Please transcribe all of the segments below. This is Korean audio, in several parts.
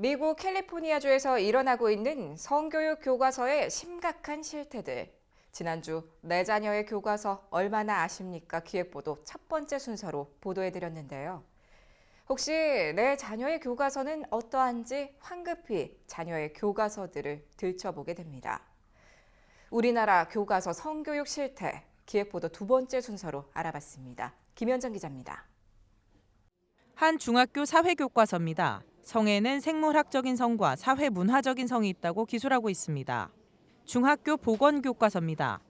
미국 캘리포니아주에서 일어나고 있는 성교육 교과서의 심각한 실태들. 지난주 내 자녀의 교과서 얼마나 아십니까? 기획보도 첫 번째 순서로 보도해드렸는데요. 혹시 내 자녀의 교과서는 어떠한지 황급히 자녀의 교과서들을 들춰보게 됩니다. 우리나라 교과서 성교육 실태 기획보도 두 번째 순서로 알아봤습니다. 김현정 기자입니다. 한 중학교 사회교과서입니다. 성에는 생물학적인 성과 사회 문화적인 성이 있다고 기술하고 있습니다. 중학교 보건 교과서입니다.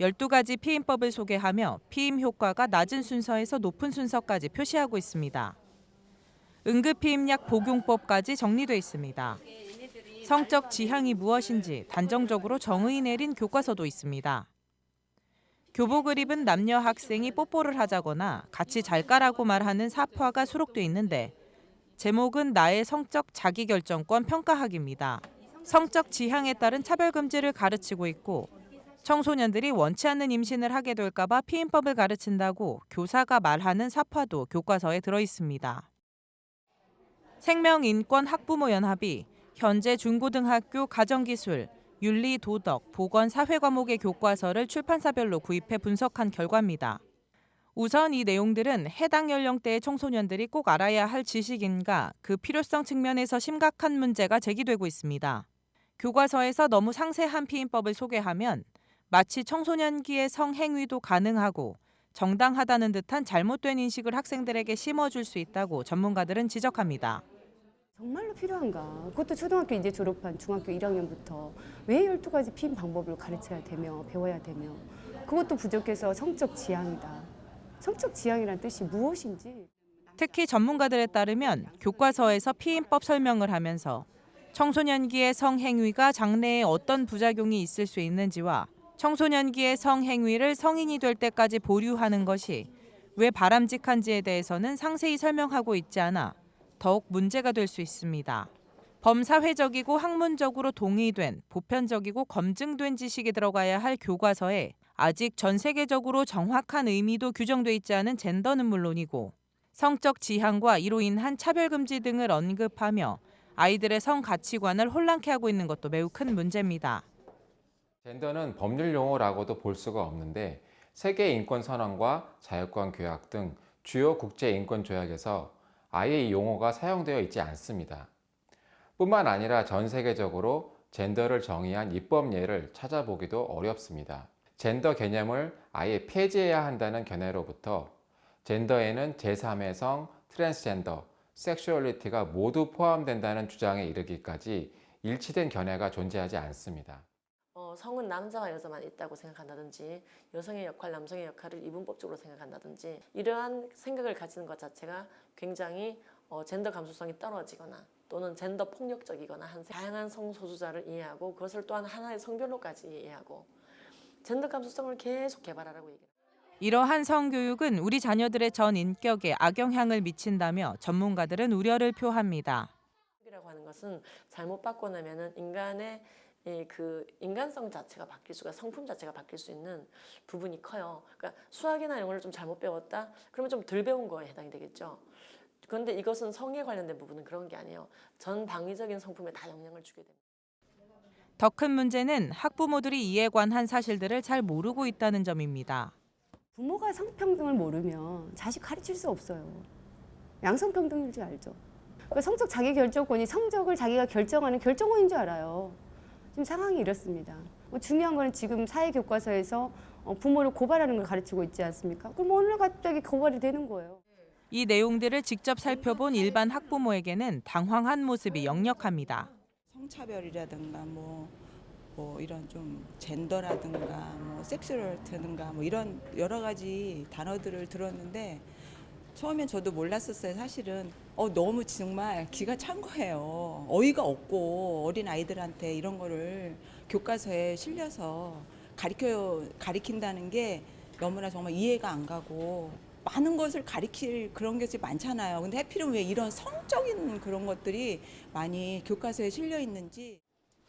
12가지 피임법을 소개하며 피임 효과가 낮은 순서에서 높은 순서까지 표시하고 있습니다. 응급 피임약 복용법까지 정리돼 있습니다. 성적 지향이 무엇인지 단정적으로 정의 내린 교과서도 있습니다. 교복을 입은 남녀 학생이 뽀뽀를 하자거나 같이 잘 까라고 말하는 사파가 수록돼 있는데 제목은 나의 성적 자기결정권 평가학입니다. 성적 지향에 따른 차별 금지를 가르치고 있고 청소년들이 원치 않는 임신을 하게 될까봐 피임법을 가르친다고 교사가 말하는 사파도 교과서에 들어 있습니다. 생명인권 학부모 연합이 현재 중고등학교 가정기술, 윤리 도덕, 보건 사회 과목의 교과서를 출판사별로 구입해 분석한 결과입니다. 우선 이 내용들은 해당 연령대의 청소년들이 꼭 알아야 할 지식인가 그 필요성 측면에서 심각한 문제가 제기되고 있습니다. 교과서에서 너무 상세한 피임법을 소개하면 마치 청소년기의 성행위도 가능하고 정당하다는 듯한 잘못된 인식을 학생들에게 심어줄 수 있다고 전문가들은 지적합니다. 정말로 필요한가? 그것도 초등학교 이제 졸업한 중학교 1학년부터 왜 12가지 피임 방법을 가르쳐야 되며 배워야 되며 그것도 부족해서 성적 지향이다. 성적 지향이란 뜻이 무엇인지 특히 전문가들에 따르면 교과서에서 피임법 설명을 하면서 청소년기의 성행위가 장래에 어떤 부작용이 있을 수 있는지와 청소년기의 성행위를 성인이 될 때까지 보류하는 것이 왜 바람직한지에 대해서는 상세히 설명하고 있지 않아 더욱 문제가 될 수 있습니다. 범사회적이고 학문적으로 동의된 보편적이고 검증된 지식이 들어가야 할 교과서에 아직 전 세계적으로 정확한 의미도 규정돼 있지 않은 젠더는 물론이고 성적 지향과 이로 인한 차별 금지 등을 언급하며 아이들의 성 가치관을 혼란케 하고 있는 것도 매우 큰 문제입니다. 젠더는 법률 용어라고도 볼 수가 없는데 세계 인권 선언과 자유권 교약 등 주요 국제 인권 조약에서 아예 이 용어가 사용되어 있지 않습니다. 뿐만 아니라 전 세계적으로 젠더를 정의한 입법 예를 찾아보기도 어렵습니다. 젠더 개념을 아예 폐지해야 한다는 견해로부터 젠더에는 제3의 성, 트랜스젠더, 섹슈얼리티가 모두 포함된다는 주장에 이르기까지 일치된 견해가 존재하지 않습니다. 어, 성은 남자와 여자만 있다고 생각한다든지 여성의 역할, 남성의 역할을 이분법적으로 생각한다든지 이러한 생각을 가지는 것 자체가 굉장히 어, 젠더 감수성이 떨어지거나 또는 젠더 폭력적이거나 한 다양한 성소수자를 이해하고 그것을 또한 하나의 성별로까지 이해하고 젠더 감수성을 계속 개발하라고 얘기해요. 이러한 성교육은 우리 자녀들의 전 인격에 악영향을 미친다며 전문가들은 우려를 표합니다. 이라고 하는 것은 잘못 바꿔나면은 인간의 이 그 인간성 자체가 바뀔 수가 성품 자체가 바뀔 수 있는 부분이 커요. 그러니까 수학이나 영어를 좀 잘못 배웠다 그러면 좀 덜 배운 거에 해당이 되겠죠. 그런데 이것은 성에 관련된 부분은 그런 게 아니에요. 전 방위적인 성품에 다 영향을 주게 됩니다. 더 큰 문제는 학부모들이 이에 관한 사실들을 잘 모르고 있다는 점입니다. 부모가 성평등을 모르면 자식 가르칠 수 없어요. 양성평등인 줄 알죠. 그 성적 자기 결정권이 성적을 자기가 결정하는 결정권인 줄 알아요. 지금 상황이 이렇습니다. 뭐 중요한 거는 지금 사회 교과서에서 어, 부모를 고발하는 걸 가르치고 있지 않습니까? 그럼 오늘 갑자기 고발이 되는 거예요. 이 내용들을 직접 살펴본 일반 학부모에게는 당황한 모습이 역력합니다. 성차별이라든가 뭐, 뭐 이런 좀 젠더라든가 뭐 섹슈얼라든가 뭐 이런 여러 가지 단어들을 들었는데 처음엔 저도 몰랐었어요 사실은. 어 너무 정말 기가 찬 거예요. 어이가 없고 어린 아이들한테 이런 거를 교과서에 실려서 가르쳐 가리킨다는 게 너무나 정말 이해가 안 가고 많은 것을 가리킬 그런 것이 많잖아요. 근데 하필은 왜 이런 성적인 그런 것들이 많이 교과서에 실려 있는지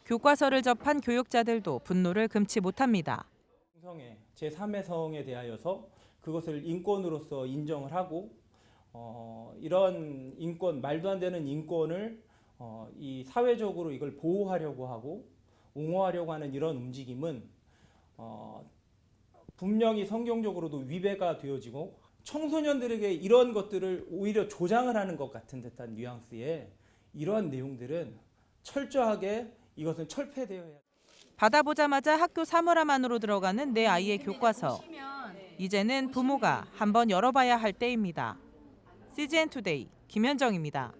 교과서를 접한 교육자들도 분노를 금치 못합니다. 성의 제3의 성에 대하여서 그것을 인권으로서 인정을 하고 어, 이런 인권 말도 안 되는 인권을 어, 이 사회적으로 이걸 보호하려고 하고 옹호하려고 하는 이런 움직임은 어, 분명히 성경적으로도 위배가 되어지고 청소년들에게 이런 것들을 오히려 조장을 하는 것 같은 듯한 뉘앙스의 이러한 내용들은 철저하게 이것은 철폐되어야 합니다. 받아보자마자 학교 사물함 안으로 들어가는 내 아이의 교과서. 이제는 부모가 한번 열어봐야 할 때입니다. CGN 투데이 김현정입니다.